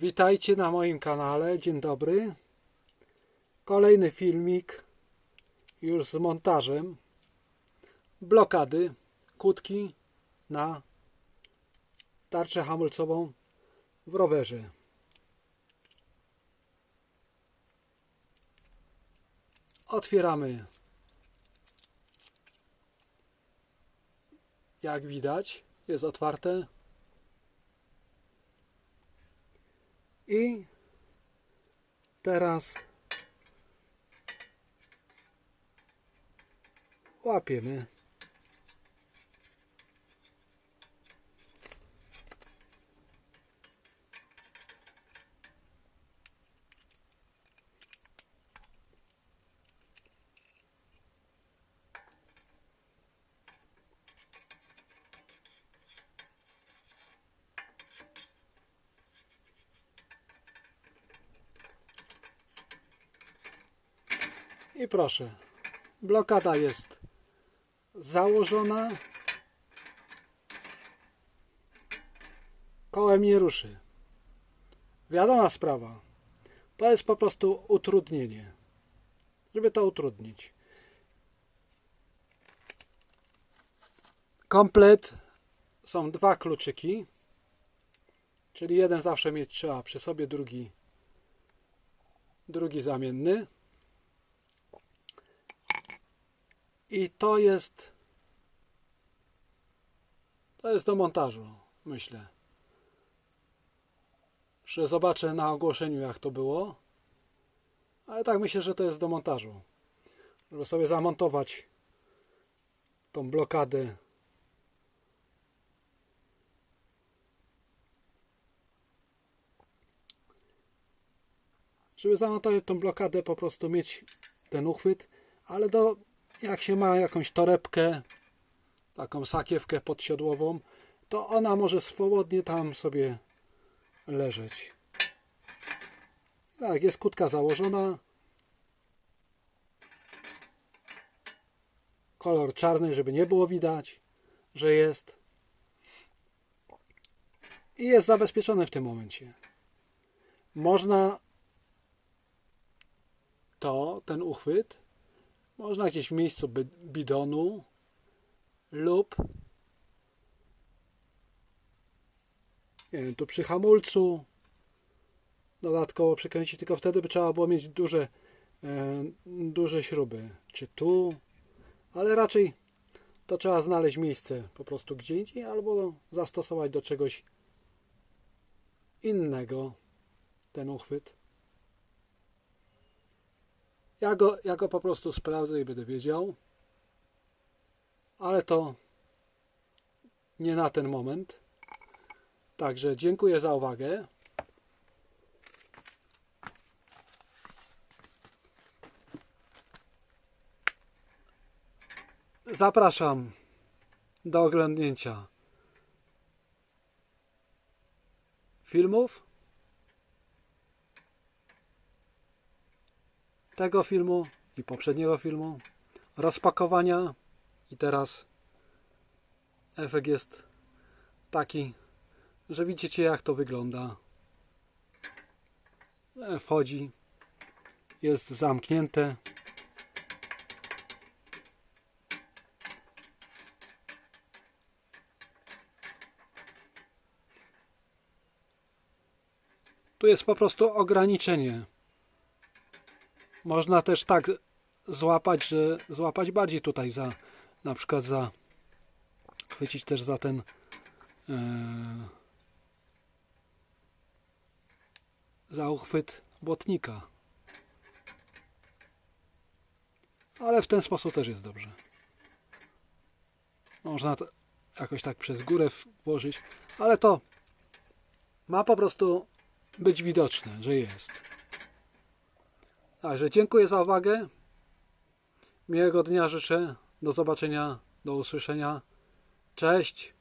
Witajcie na moim kanale. Dzień dobry. Kolejny filmik już z montażem blokady kłódki na tarczę hamulcową w rowerze. Otwieramy. Jak widać, jest otwarte. I teraz łapiemy. I proszę, blokada jest założona. Kołem nie ruszy. Wiadoma sprawa. To jest po prostu utrudnienie. Żeby to utrudnić. Komplet są dwa kluczyki. Czyli jeden zawsze mieć trzeba przy sobie, drugi drugi zamienny. I to jest to jest do montażu, myślę. Że zobaczę na ogłoszeniu jak to było. Ale tak myślę, że to jest do montażu. Żeby sobie zamontować tą blokadę. Żeby zamontować tą blokadę, po prostu mieć ten uchwyt, ale do jak się ma jakąś torebkę, taką sakiewkę podsiodłową, to ona może swobodnie tam sobie leżeć. Tak, jest kutka założona. Kolor czarny, żeby nie było widać, że jest. I jest zabezpieczony w tym momencie. Można to, ten uchwyt, można gdzieś w miejscu bidonu lub wiem, tu przy hamulcu dodatkowo przykręcić, tylko wtedy by trzeba było mieć duże, e, duże śruby. Czy tu, ale raczej to trzeba znaleźć miejsce po prostu gdzie indziej albo zastosować do czegoś innego ten uchwyt. Ja go, ja go po prostu sprawdzę i będę wiedział. Ale to nie na ten moment. Także dziękuję za uwagę. Zapraszam do oglądnięcia filmów tego filmu i poprzedniego filmu, rozpakowania i teraz efekt jest taki, że widzicie jak to wygląda. Wchodzi, jest zamknięte. Tu jest po prostu ograniczenie. Można też tak złapać, że złapać bardziej tutaj za na przykład za chwycić też za ten e, za uchwyt błotnika. Ale w ten sposób też jest dobrze. Można jakoś tak przez górę włożyć, ale to ma po prostu być widoczne, że jest. Także dziękuję za uwagę. Miłego dnia życzę. Do zobaczenia, do usłyszenia. Cześć.